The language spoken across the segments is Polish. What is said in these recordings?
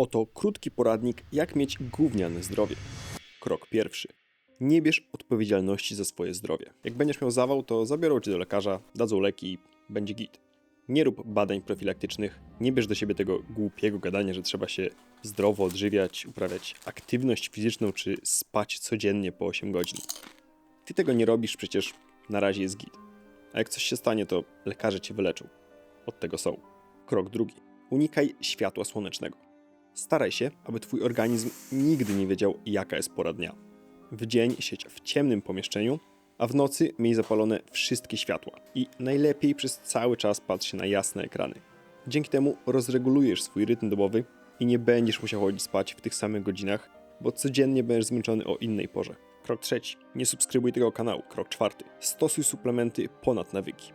Oto krótki poradnik, jak mieć gówniane zdrowie. Krok pierwszy. Nie bierz odpowiedzialności za swoje zdrowie. Jak będziesz miał zawał, to zabiorą cię do lekarza, dadzą leki i będzie git. Nie rób badań profilaktycznych, nie bierz do siebie tego głupiego gadania, że trzeba się zdrowo odżywiać, uprawiać aktywność fizyczną czy spać codziennie po 8 godzin. Ty tego nie robisz, przecież na razie jest git. A jak coś się stanie, to lekarze cię wyleczą. Od tego są. Krok drugi. Unikaj światła słonecznego. Staraj się, aby twój organizm nigdy nie wiedział, jaka jest pora dnia. W dzień siedź w ciemnym pomieszczeniu, a w nocy miej zapalone wszystkie światła i najlepiej przez cały czas patrz się na jasne ekrany. Dzięki temu rozregulujesz swój rytm dobowy i nie będziesz musiał chodzić spać w tych samych godzinach, bo codziennie będziesz zmęczony o innej porze. Krok trzeci. Nie subskrybuj tego kanału. Krok czwarty. Stosuj suplementy ponad nawyki.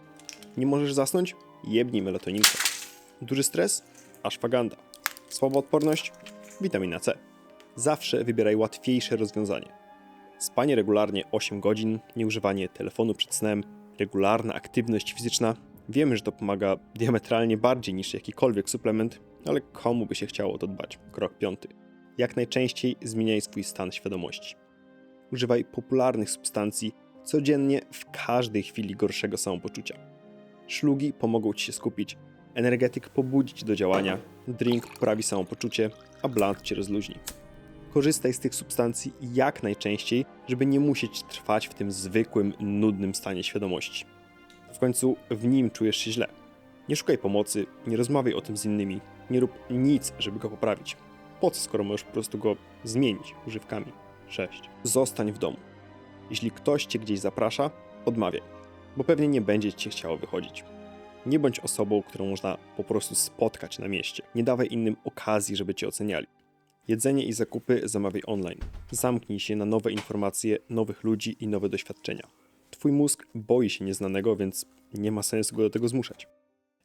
Nie możesz zasnąć? Jebnij melatoninkę. Duży stres? Ashwagandha. Słaba odporność? Witamina C. Zawsze wybieraj łatwiejsze rozwiązanie. Spanie regularnie 8 godzin, nieużywanie telefonu przed snem, regularna aktywność fizyczna. Wiemy, że to pomaga diametralnie bardziej niż jakikolwiek suplement, ale komu by się chciało to dbać? Krok piąty. Jak najczęściej zmieniaj swój stan świadomości. Używaj popularnych substancji codziennie w każdej chwili gorszego samopoczucia. Szlugi pomogą Ci się skupić, energetyk pobudzi Cię do działania, drink poprawi samopoczucie, a blunt Cię rozluźni. Korzystaj z tych substancji jak najczęściej, żeby nie musieć trwać w tym zwykłym, nudnym stanie świadomości. W końcu w nim czujesz się źle. Nie szukaj pomocy, nie rozmawiaj o tym z innymi, nie rób nic, żeby go poprawić. Po co, skoro możesz po prostu go zmienić używkami? 6. Zostań w domu. Jeśli ktoś cię gdzieś zaprasza, odmawiaj, bo pewnie nie będzie cię chciało wychodzić. Nie bądź osobą, którą można po prostu spotkać na mieście. Nie dawaj innym okazji, żeby cię oceniali. Jedzenie i zakupy zamawiaj online. Zamknij się na nowe informacje, nowych ludzi i nowe doświadczenia. Twój mózg boi się nieznanego, więc nie ma sensu go do tego zmuszać.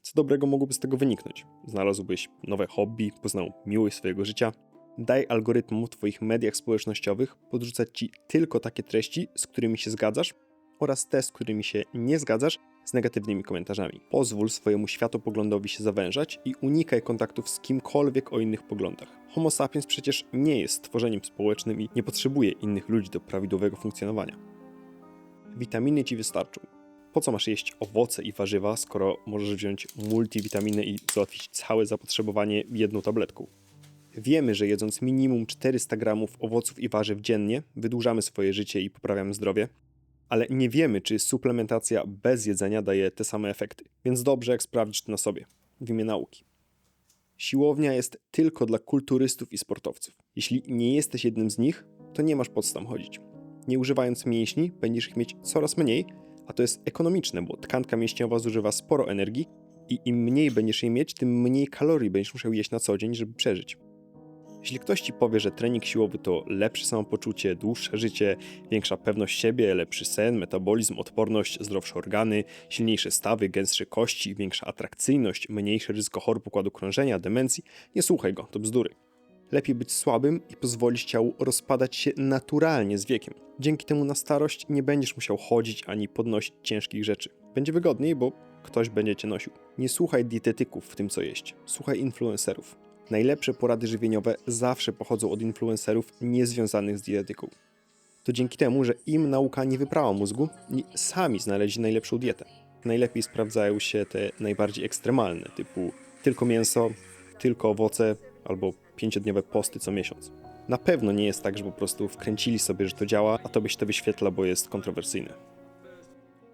Co dobrego mogłoby z tego wyniknąć? Znalazłbyś nowe hobby, poznał miłość swojego życia. Daj algorytmom w Twoich mediach społecznościowych podrzucać Ci tylko takie treści, z którymi się zgadzasz oraz te, z którymi się nie zgadzasz, z negatywnymi komentarzami. Pozwól swojemu światopoglądowi się zawężać i unikaj kontaktów z kimkolwiek o innych poglądach. Homo sapiens przecież nie jest stworzeniem społecznym i nie potrzebuje innych ludzi do prawidłowego funkcjonowania. Witaminy Ci wystarczą. Po co masz jeść owoce i warzywa, skoro możesz wziąć multivitaminy i załatwić całe zapotrzebowanie jedną tabletką? Wiemy, że jedząc minimum 400 gramów owoców i warzyw dziennie, wydłużamy swoje życie i poprawiamy zdrowie, ale nie wiemy, czy suplementacja bez jedzenia daje te same efekty, więc dobrze jak sprawdzić to na sobie, w imię nauki. Siłownia jest tylko dla kulturystów i sportowców. Jeśli nie jesteś jednym z nich, to nie masz po co tam chodzić. Nie używając mięśni, będziesz ich mieć coraz mniej, a to jest ekonomiczne, bo tkanka mięśniowa zużywa sporo energii i im mniej będziesz jej mieć, tym mniej kalorii będziesz musiał jeść na co dzień, żeby przeżyć. Jeśli ktoś ci powie, że trening siłowy to lepsze samopoczucie, dłuższe życie, większa pewność siebie, lepszy sen, metabolizm, odporność, zdrowsze organy, silniejsze stawy, gęstsze kości, większa atrakcyjność, mniejsze ryzyko chorób układu krążenia, demencji, nie słuchaj go, to bzdury. Lepiej być słabym i pozwolić ciału rozpadać się naturalnie z wiekiem. Dzięki temu na starość nie będziesz musiał chodzić ani podnosić ciężkich rzeczy. Będzie wygodniej, bo ktoś będzie cię nosił. Nie słuchaj dietetyków w tym, co jeść. Słuchaj influencerów. Najlepsze porady żywieniowe zawsze pochodzą od influencerów niezwiązanych z dietetyką. To dzięki temu, że im nauka nie wyprała mózgu sami znaleźli najlepszą dietę. Najlepiej sprawdzają się te najbardziej ekstremalne, typu tylko mięso, tylko owoce albo pięciodniowe posty co miesiąc. Na pewno nie jest tak, że po prostu wkręcili sobie, że to działa, a to byś to wyświetla, bo jest kontrowersyjne.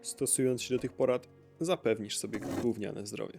Stosując się do tych porad, zapewnisz sobie gówniane zdrowie.